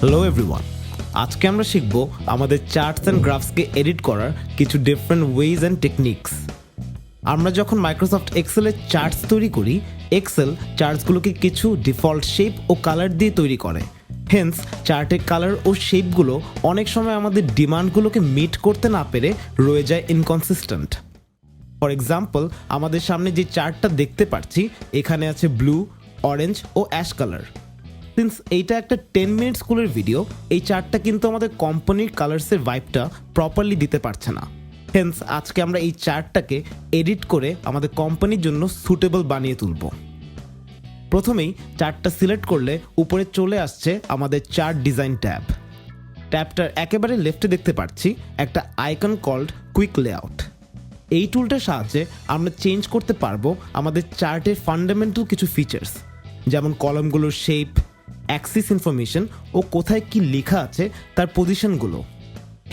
Hello everyone আজকে আমরা শিখব আমাদের চার্টস অ্যান্ড গ্রাফসকে এডিট করার কিছু ডিফারেন্ট ওয়েজ অ্যান্ড টেকনিক্স আমরা যখন মাইক্রোসফট এক্সেলের চার্টস তৈরি করি এক্সেল চার্টসগুলোকে কিছু ডিফল্ট শেপ ও কালার দিয়ে তৈরি করে। হেন্স চার্টের কালার ও শেপগুলো অনেক সময় আমাদের ডিমান্ডগুলোকে মিট করতে না পেরে রয়ে যায় ইনকনসিস্টেন্ট ফর এক্সাম্পল আমাদের সামনে যে চার্টটা দেখতে পাচ্ছি, এখানে আছে ব্লু অরেঞ্জ ও অ্যাশ কালার সিন্স এইটা একটা টেন মিনিট স্কুলের ভিডিও এই চার্টটা কিন্তু আমাদের কোম্পানির কালার্সের ভাইবটা প্রপারলি দিতে পারছে না। হেন্স আজকে আমরা এই চার্টটাকে এডিট করে আমাদের কোম্পানির জন্য সুটেবল বানিয়ে তুলব। প্রথমেই চার্টটা সিলেক্ট করলে উপরে চলে আসছে আমাদের চার্ট ডিজাইন ট্যাব ট্যাবটার একেবারে লেফটে দেখতে পাচ্ছি একটা আইকন কল্ড কুইক লেআউট এই টুলটার সাহায্যে আমরা চেঞ্জ করতে পারব আমাদের চার্টের ফান্ডামেন্টাল কিছু ফিচার্স যেমন কলমগুলোর শেপ অ্যাক্সিস ইনফরমেশন ও কোথায় কি লেখা আছে তার পজিশনগুলো।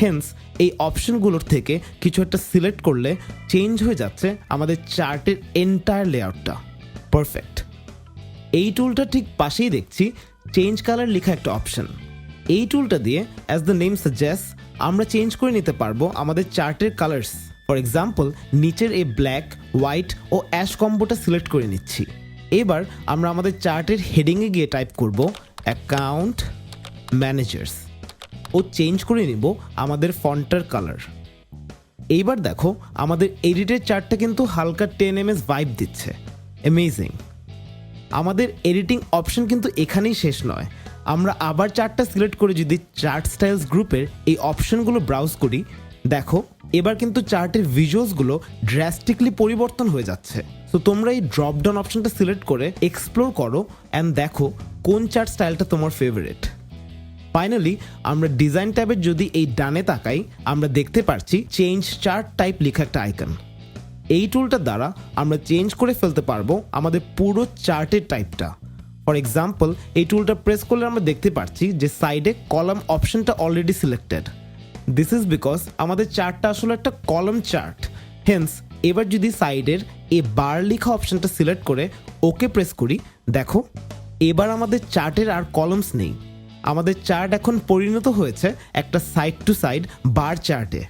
হেন্স এই অপশনগুলোর থেকে কিছু একটা সিলেক্ট করলে চেঞ্জ হয়ে যাচ্ছে আমাদের চার্টের এন্টায়ার লেআউটটা পারফেক্ট এই টুলটা ঠিক পাশেই দেখছি চেঞ্জ কালার লেখা একটা অপশন এই টুলটা দিয়ে অ্যাজ দ্য নেম সাজেস্ট আমরা চেঞ্জ করে নিতে পারব আমাদের চার্টের কালার্স ফর এক্সাম্পল নিচের এই ব্ল্যাক হোয়াইট ও অ্যাশ কম্বোটা সিলেক্ট করে নিচ্ছি। এবার আমরা আমাদের চার্টের হেডিংয়ে গিয়ে টাইপ করব অ্যাকাউন্ট ম্যানেজার্স। ও চেঞ্জ করে নিব আমাদের ফন্টার কালার। এইবার দেখো, আমাদের এডিটের চার্টটা কিন্তু হালকা টেন এম এস ভাইব দিচ্ছে। অ্যামেজিং আমাদের এডিটিং অপশন কিন্তু এখানেই শেষ নয়। আমরা আবার চার্টটা সিলেক্ট করে যদি চার্ট স্টাইলস গ্রুপের এই অপশনগুলো ব্রাউজ করি, দেখো, এবার কিন্তু চার্টের ভিজুয়ালসগুলো ড্রাস্টিকলি পরিবর্তন হয়ে যাচ্ছে। তো তোমরা এই ড্রপ ডাউন অপশনটা সিলেক্ট করে এক্সপ্লোর করো অ্যান্ড দেখো কোন চার্ট স্টাইলটা তোমার ফেভারিট ফাইনালি আমরা ডিজাইন ট্যাবের যদি এই ডানে তাকাই, আমরা দেখতে পারছি চেঞ্জ চার্ট টাইপ লেখা একটা আইকন এই টুলটার দ্বারা আমরা চেঞ্জ করে ফেলতে পারব আমাদের পুরো চার্টের টাইপটা ফর এক্সাম্পল এই টুলটা প্রেস করলে আমরা দেখতে পাচ্ছি যে সাইডে কলাম অপশনটা already selected this is because আমাদের চার্টটা আসলে একটা কলাম চার্ট হেন্স এবার যদি সাইডের এ বার লেখা অপশনটা সিলেক্ট করে ওকে প্রেস করি। দেখো, এবার আমাদের চার্টের আর কলমস নেই। আমাদের চার্ট এখন পরিণত হয়েছে একটা সাইড টু সাইড বার চার্টে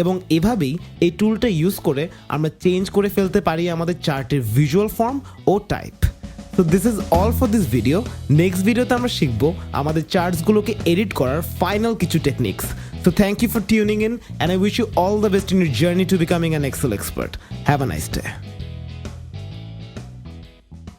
এবং এভাবেই এই টুলটা ইউজ করে আমরা চেঞ্জ করে ফেলতে পারি আমাদের চার্টের ভিজুয়াল ফর্ম ও টাইপ তো this is all for this video next ভিডিওতে আমরা শিখব আমাদের চার্টসগুলোকে এডিট করার ফাইনাল কিছু techniques So thank you for tuning in and I wish you all the best in your journey to becoming an Excel expert. Have a nice day.